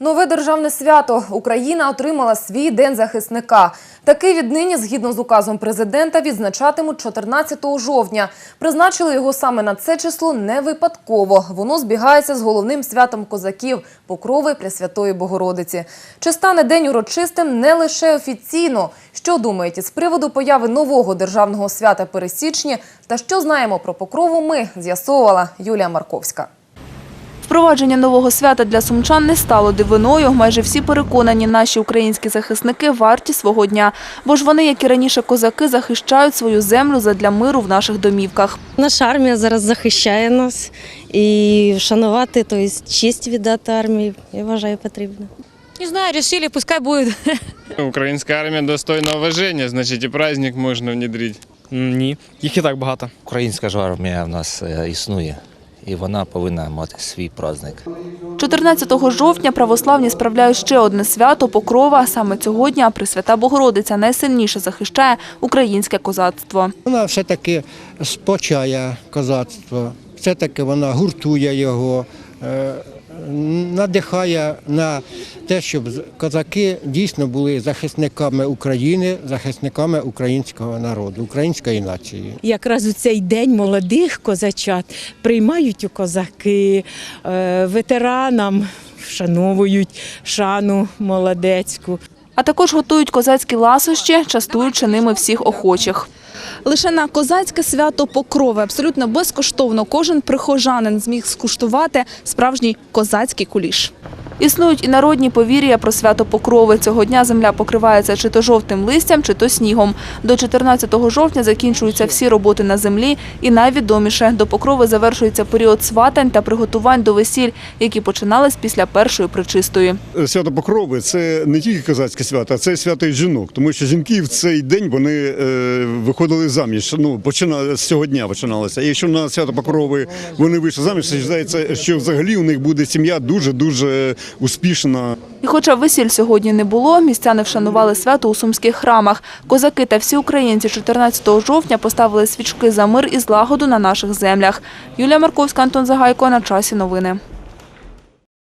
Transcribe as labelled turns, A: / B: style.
A: Нове державне свято. Україна отримала свій день захисника. Такий віднині, згідно з указом президента, відзначатимуть 14 жовтня. Призначили його саме на це число не випадково. Воно збігається з головним святом козаків Покрови Пресвятої Богородиці. Чи стане день урочистим не лише офіційно? Що думаєте з приводу появи нового державного свята Пересічні? Та що знаємо про Покрову? Ми з'ясовувала Юлія Марковська.
B: Впровадження нового свята для сумчан не стало дивиною. Майже всі переконані, наші українські захисники варті свого дня. Бо ж вони, як і раніше козаки, захищають свою землю задля миру в наших домівках.
C: Наша армія зараз захищає нас і вшанувати, тобто честь віддати армії, я вважаю, потрібно.
D: Не знаю, решили, пускай будет.
E: Украинская армия достойна уважения, значит и праздник можно внедрить.
F: М, Ні, їх і так багато.
G: Українська ж армія в нас е, існує, і вона повинна мати свій праздник.
B: 14 жовтня православні справляють ще одне свято – Покрова. Саме цього дня Пресвята Богородиця найсильніше захищає українське козацтво.
H: Вона все-таки спочає козацтво, все-таки вона гуртує його, е, надихає на те, щоб козаки дійсно були захисниками України, захисниками українського народу, української нації.
I: якраз у цей день молодих козачат приймають у козаки, е, ветеранам вшановують шану молодецьку.
B: А також готують козацькі ласощі, частуючи ними всіх охочих. Лише на козацьке свято Покрови абсолютно безкоштовно кожен прихожанин зміг скуштувати справжній козацький куліш. Існують і народні повір'я про свято Покрови. Цього дня земля покривається чи то жовтим листям, чи то снігом. До 14 жовтня закінчуються всі роботи на землі. І найвідоміше – до Покрови завершується період сватань та приготувань до весіль, які починались після першої причистої.
J: Свято Покрови це не тільки козацьке свято, а це свято і жінок. Тому що жінки в цей день вони е, виходили заміж. Ну почина з цього дня починалося. І якщо на свято Покрови вони вийшли заміж, вважається, що взагалі у них буде сім'я дуже дуже успішна.
B: І хоча весіль сьогодні не було, містяни вшанували свято у сумських храмах. Козаки та всі українці 14 жовтня поставили свічки за мир і злагоду на наших землях. Юлія Марковська, Антон Загайко. На часі новини.